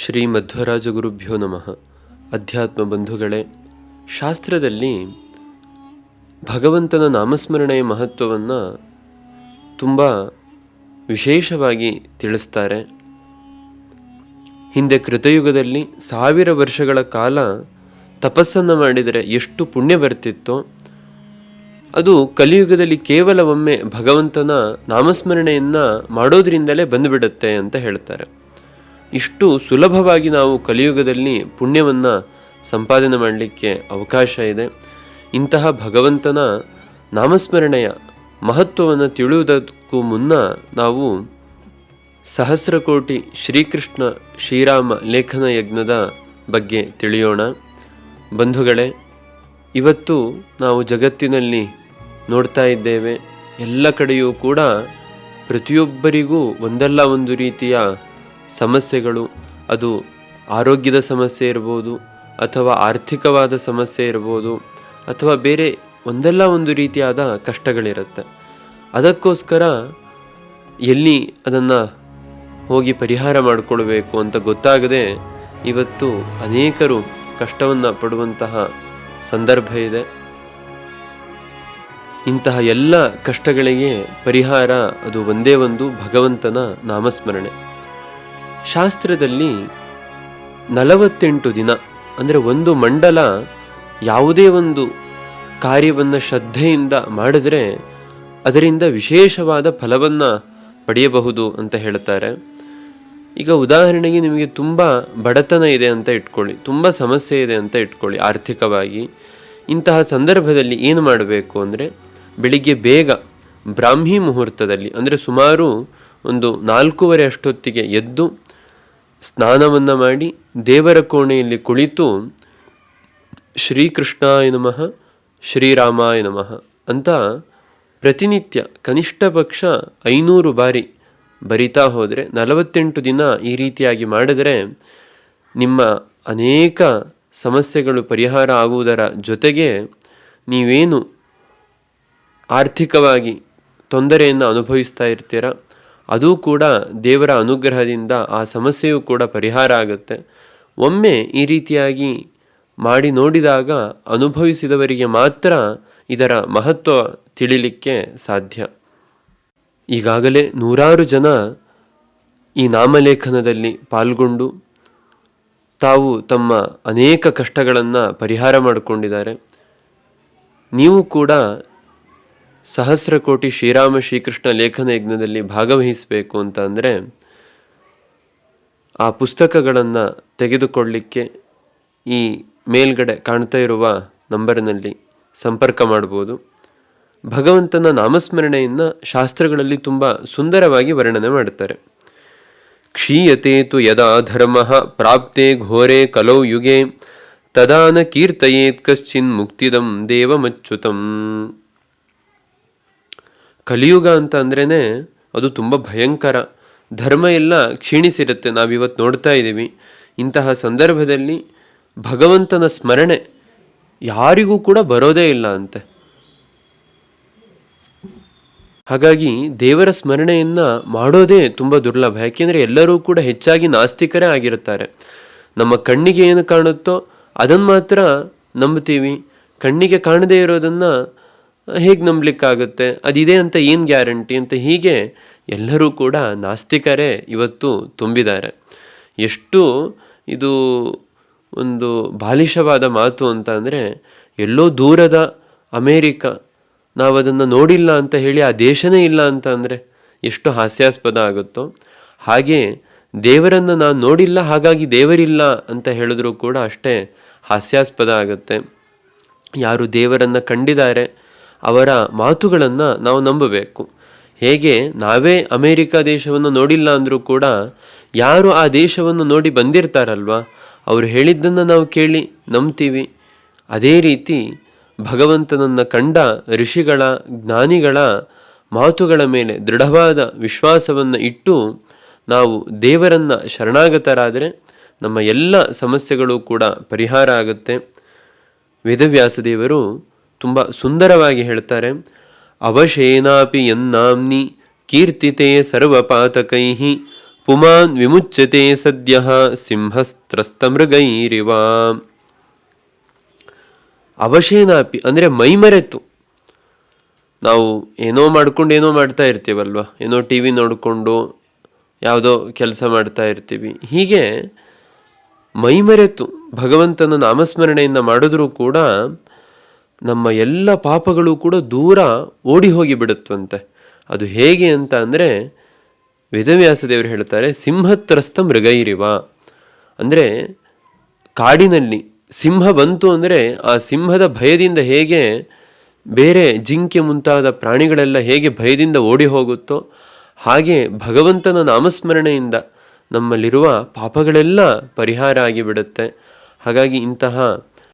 ಶ್ರೀ ಮಧ್ವರಾಜ ಗುರುಭ್ಯೋ ನಮಃ. ಅಧ್ಯಾತ್ಮ ಬಂಧುಗಳೇ, ಶಾಸ್ತ್ರದಲ್ಲಿ ಭಗವಂತನ ನಾಮಸ್ಮರಣೆಯ ಮಹತ್ವವನ್ನು ತುಂಬ ವಿಶೇಷವಾಗಿ ತಿಳಿಸ್ತಾರೆ. ಹಿಂದೆ ಕೃತಯುಗದಲ್ಲಿ ಸಾವಿರ ವರ್ಷಗಳ ಕಾಲ ತಪಸ್ಸನ್ನು ಮಾಡಿದರೆ ಎಷ್ಟು ಪುಣ್ಯ ಬರ್ತಿತ್ತೋ, ಅದು ಕಲಿಯುಗದಲ್ಲಿ ಕೇವಲ ಒಮ್ಮೆ ಭಗವಂತನ ನಾಮಸ್ಮರಣೆಯನ್ನು ಮಾಡೋದ್ರಿಂದಲೇ ಬಂದುಬಿಡುತ್ತೆ ಅಂತ ಹೇಳ್ತಾರೆ. ಇಷ್ಟು ಸುಲಭವಾಗಿ ನಾವು ಕಲಿಯುಗದಲ್ಲಿ ಪುಣ್ಯವನ್ನು ಸಂಪಾದನೆ ಮಾಡಲಿಕ್ಕೆ ಅವಕಾಶ ಇದೆ. ಇಂತಹ ಭಗವಂತನ ನಾಮಸ್ಮರಣೆಯ ಮಹತ್ವವನ್ನು ತಿಳಿಯುವುದಕ್ಕೂ ಮುನ್ನ ನಾವು ಸಹಸ್ರಕೋಟಿ ಶ್ರೀಕೃಷ್ಣ ಶ್ರೀರಾಮ ಲೇಖನ ಯಜ್ಞದ ಬಗ್ಗೆ ತಿಳಿಯೋಣ. ಬಂಧುಗಳೇ, ಇವತ್ತು ನಾವು ಜಗತ್ತಿನಲ್ಲಿ ನೋಡ್ತಾ ಇದ್ದೇವೆ. ಎಲ್ಲ ಕಡೆಯೂ ಕೂಡ ಪ್ರತಿಯೊಬ್ಬರಿಗೂ ಒಂದಲ್ಲ ಒಂದು ರೀತಿಯ ಸಮಸ್ಯೆಗಳು, ಅದು ಆರೋಗ್ಯದ ಸಮಸ್ಯೆ ಇರ್ಬೋದು ಅಥವಾ ಆರ್ಥಿಕವಾದ ಸಮಸ್ಯೆ ಇರ್ಬೋದು ಅಥವಾ ಬೇರೆ ಒಂದಲ್ಲ ಒಂದು ರೀತಿಯಾದ ಕಷ್ಟಗಳಿರುತ್ತೆ. ಅದಕ್ಕೋಸ್ಕರ ಎಲ್ಲಿ ಅದನ್ನು ಹೋಗಿ ಪರಿಹಾರ ಮಾಡಿಕೊಳ್ಬೇಕು ಅಂತ ಗೊತ್ತಾಗದೆ ಇವತ್ತು ಅನೇಕರು ಕಷ್ಟವನ್ನು ಪಡುವಂತಹ ಸಂದರ್ಭ ಇದೆ. ಇಂತಹ ಎಲ್ಲ ಕಷ್ಟಗಳಿಗೆ ಪರಿಹಾರ ಅದು ಒಂದೇ ಒಂದು ಭಗವಂತನ ನಾಮಸ್ಮರಣೆ. ಶಾಸ್ತ್ರದಲ್ಲಿ ನಲವತ್ತೆಂಟು ದಿನ, ಅಂದರೆ ಒಂದು ಮಂಡಲ ಯಾವುದೇ ಒಂದು ಕಾರ್ಯವನ್ನು ಶ್ರದ್ಧೆಯಿಂದ ಮಾಡಿದ್ರೆ ಅದರಿಂದ ವಿಶೇಷವಾದ ಫಲವನ್ನು ಪಡೆಯಬಹುದು ಅಂತ ಹೇಳ್ತಾರೆ. ಈಗ ಉದಾಹರಣೆಗೆ ನಿಮಗೆ ತುಂಬ ಬಡತನ ಇದೆ ಅಂತ ಇಟ್ಕೊಳ್ಳಿ, ತುಂಬ ಸಮಸ್ಯೆ ಇದೆ ಅಂತ ಇಟ್ಕೊಳ್ಳಿ ಆರ್ಥಿಕವಾಗಿ. ಇಂತಹ ಸಂದರ್ಭದಲ್ಲಿ ಏನು ಮಾಡಬೇಕು ಅಂದರೆ, ಬೆಳಿಗ್ಗೆ ಬೇಗ ಬ್ರಾಹ್ಮಿ ಮುಹೂರ್ತದಲ್ಲಿ, ಅಂದರೆ ಸುಮಾರು ಒಂದು ನಾಲ್ಕೂವರೆ ಅಷ್ಟೊತ್ತಿಗೆ ಎದ್ದು ಸ್ನಾನವನ್ನು ಮಾಡಿ ದೇವರ ಕೋಣೆಯಲ್ಲಿ ಕುಳಿತು ಶ್ರೀಕೃಷ್ಣಾಯ ನಮಃ, ಶ್ರೀರಾಮಾಯ ನಮಃ ಅಂತ ಪ್ರತಿನಿತ್ಯ ಕನಿಷ್ಠ ಪಕ್ಷ ಐನೂರು ಬಾರಿ ಬರಿತಾ ಹೋದರೆ ನಲವತ್ತೆಂಟು ದಿನ ಈ ರೀತಿಯಾಗಿ ಮಾಡಿದರೆ ನಿಮ್ಮ ಅನೇಕ ಸಮಸ್ಯೆಗಳು ಪರಿಹಾರ ಆಗುವುದರ ಜೊತೆಗೆ ನೀವೇನು ಆರ್ಥಿಕವಾಗಿ ತೊಂದರೆಯನ್ನು ಅನುಭವಿಸ್ತಾ ಇರ್ತೀರ? ಅದು ಕೂಡ ದೇವರ ಅನುಗ್ರಹದಿಂದ ಆ ಸಮಸ್ಯೆಯು ಕೂಡ ಪರಿಹಾರ ಆಗುತ್ತೆ. ಒಮ್ಮೆ ಈ ರೀತಿಯಾಗಿ ಮಾಡಿ ನೋಡಿದಾಗ ಅನುಭವಿಸಿದವರಿಗೆ ಮಾತ್ರ ಇದರ ಮಹತ್ವ ತಿಳಿಲಿಕ್ಕೆ ಸಾಧ್ಯ. ಈಗಾಗಲೇ ನೂರಾರು ಜನ ಈ ನಾಮಲೇಖನದಲ್ಲಿ ಪಾಲ್ಗೊಂಡು ತಾವು ತಮ್ಮ ಅನೇಕ ಕಷ್ಟಗಳನ್ನು ಪರಿಹಾರ ಮಾಡಿಕೊಂಡಿದ್ದಾರೆ. ನೀವು ಕೂಡ ಸಹಸ್ರ ಕೋಟಿ ಶ್ರೀರಾಮ ಶ್ರೀಕೃಷ್ಣ ಲೇಖನ ಯಜ್ಞದಲ್ಲಿ ಭಾಗವಹಿಸಬೇಕು ಅಂತ ಅಂದರೆ ಆ ಪುಸ್ತಕಗಳನ್ನು ತೆಗೆದುಕೊಳ್ಳಿಕ್ಕೆ ಈ ಮೇಲ್ಗಡೆ ಕಾಣ್ತಾ ಇರುವ ನಂಬರ್ನಲ್ಲಿ ಸಂಪರ್ಕ ಮಾಡ್ಬೋದು. ಭಗವಂತನ ನಾಮಸ್ಮರಣೆಯನ್ನು ಶಾಸ್ತ್ರಗಳಲ್ಲಿ ತುಂಬ ಸುಂದರವಾಗಿ ವರ್ಣನೆ ಮಾಡ್ತಾರೆ. ಕ್ಷೀಯತೆ ತು ಯದಾ ಧರ್ಮ ಪ್ರಾಪ್ತೆ ಘೋರೆ ಕಲೌ ಯುಗೆ ತದಾನ ಕೀರ್ತಯೇತ್ ಕಶ್ಚಿನ್ ಮುಕ್ತಿದಂ ದೇವಮಚ್ಯುತಂ. ಕಲಿಯುಗ ಅಂತ ಅಂದ್ರೇ ಅದು ತುಂಬ ಭಯಂಕರ. ಧರ್ಮ ಎಲ್ಲ ಕ್ಷೀಣಿಸಿರುತ್ತೆ. ನಾವಿವತ್ತು ನೋಡ್ತಾ ಇದ್ದೀವಿ. ಇಂತಹ ಸಂದರ್ಭದಲ್ಲಿ ಭಗವಂತನ ಸ್ಮರಣೆ ಯಾರಿಗೂ ಕೂಡ ಬರೋದೇ ಇಲ್ಲ ಅಂತೆ. ಹಾಗಾಗಿ ದೇವರ ಸ್ಮರಣೆಯನ್ನು ಮಾಡೋದೇ ತುಂಬ ದುರ್ಲಭ. ಯಾಕೆಂದರೆ ಎಲ್ಲರೂ ಕೂಡ ಹೆಚ್ಚಾಗಿ ನಾಸ್ತಿಕರೇ ಆಗಿರುತ್ತಾರೆ. ನಮ್ಮ ಕಣ್ಣಿಗೆ ಏನು ಕಾಣುತ್ತೋ ಅದನ್ನು ಮಾತ್ರ ನಂಬ್ತೀವಿ ಕಣ್ಣಿಗೆ ಕಾಣದೇ ಇರೋದನ್ನು ಹೇಗೆ ನಂಬಲಿಕ್ಕಾಗುತ್ತೆ? ಅದಿದೆ ಅಂತ ಏನು ಗ್ಯಾರಂಟಿ ಅಂತ ಹೀಗೆ ಎಲ್ಲರೂ ಕೂಡ ನಾಸ್ತಿಕರೇ ಇವತ್ತು ತುಂಬಿದ್ದಾರೆ. ಎಷ್ಟು ಇದು ಒಂದು ಬಾಲಿಷವಾದ ಮಾತು ಅಂತ ಅಂದರೆ, ಎಲ್ಲೋ ದೂರದ ಅಮೇರಿಕ ನಾವು ಅದನ್ನು ನೋಡಿಲ್ಲ ಅಂತ ಹೇಳಿ ಆ ದೇಶನೇ ಇಲ್ಲ ಅಂತ ಅಂದರೆ ಎಷ್ಟು ಹಾಸ್ಯಾಸ್ಪದ ಆಗುತ್ತೋ. ಹಾಗೆ ದೇವರನ್ನು ನಾನು ನೋಡಿಲ್ಲ, ಹಾಗಾಗಿ ದೇವರಿಲ್ಲ ಅಂತ ಹೇಳಿದ್ರೂ ಕೂಡ ಅಷ್ಟೇ ಹಾಸ್ಯಾಸ್ಪದ ಆಗುತ್ತೆ. ಯಾರು ದೇವರನ್ನು ಕಂಡಿದ್ದಾರೆ ಅವರ ಮಾತುಗಳನ್ನು ನಾವು ನಂಬಬೇಕು. ಹೇಗೆ? ನಾವೇ ಅಮೇರಿಕ ದೇಶವನ್ನು ನೋಡಿಲ್ಲ ಅಂದರೂ ಕೂಡ ಯಾರು ಆ ದೇಶವನ್ನು ನೋಡಿ ಬಂದಿರ್ತಾರಲ್ವ? ಅವರು ಹೇಳಿದ್ದನ್ನು ನಾವು ಕೇಳಿ ನಂಬ್ತೀವಿ. ಅದೇ ರೀತಿ ಭಗವಂತನನ್ನು ಕಂಡ ಋಷಿಗಳ, ಜ್ಞಾನಿಗಳ ಮಾತುಗಳ ಮೇಲೆ ದೃಢವಾದ ವಿಶ್ವಾಸವನ್ನು ಇಟ್ಟು ನಾವು ದೇವರನ್ನು ಶರಣಾಗತರಾದರೆ ನಮ್ಮ ಎಲ್ಲ ಸಮಸ್ಯೆಗಳು ಕೂಡ ಪರಿಹಾರ ಆಗುತ್ತೆ. ವೇದವ್ಯಾಸದೇವರು ತುಂಬ ಸುಂದರವಾಗಿ ಹೇಳ್ತಾರೆ, ಅವಶೇನಾಪಿ ಯನ್ನಾಮ್ನಿ ಕೀರ್ತಿತೆ ಸರ್ವಪಾತಕೈಹಿ, ಪುಮಾನ್ ವಿಮುಚ್ಯತೆ ಸದ್ಯ ಸಿಂಹಸ್ತ್ರಸ್ತಮೃಗೈರಿವ. ಅವಶೇನಾಪಿ ಅಂದರೆ ಮೈಮರೆತು. ನಾವು ಏನೋ ಮಾಡ್ಕೊಂಡು ಏನೋ ಮಾಡ್ತಾ ಇರ್ತೀವಲ್ವ, ಏನೋ ಟಿ ವಿ ನೋಡಿಕೊಂಡು ಯಾವುದೋ ಕೆಲಸ ಮಾಡ್ತಾ ಇರ್ತೀವಿ. ಹೀಗೆ ಮೈಮರೆತು, ಭಗವಂತನ ನಾಮಸ್ಮರಣೆಯಿಂದ ಮಾಡಿದ್ರೂ ಕೂಡ ನಮ್ಮ ಎಲ್ಲ ಪಾಪಗಳು ಕೂಡ ದೂರ ಓಡಿ ಹೋಗಿ ಬಿಡುತ್ತಂತೆ. ಅದು ಹೇಗೆ ಅಂತ ಅಂದರೆ, ವೇದವ್ಯಾಸ ದೇವರು ಹೇಳ್ತಾರೆ, ಸಿಂಹತ್ರಸ್ತ ಮೃಗೈರಿವ. ಅಂದರೆ, ಕಾಡಿನಲ್ಲಿ ಸಿಂಹ ಬಂತು ಅಂದರೆ ಆ ಸಿಂಹದ ಭಯದಿಂದ ಹೇಗೆ, ಬೇರೆ ಜಿಂಕೆ ಮುಂತಾದ ಪ್ರಾಣಿಗಳೆಲ್ಲ ಹೇಗೆ ಭಯದಿಂದ ಓಡಿ ಹೋಗುತ್ತೋ, ಹಾಗೆ ಭಗವಂತನ ನಾಮಸ್ಮರಣೆಯಿಂದ ನಮ್ಮಲ್ಲಿರುವ ಪಾಪಗಳೆಲ್ಲ ಪರಿಹಾರ ಆಗಿಬಿಡುತ್ತೆ. ಹಾಗಾಗಿ ಇಂತಹ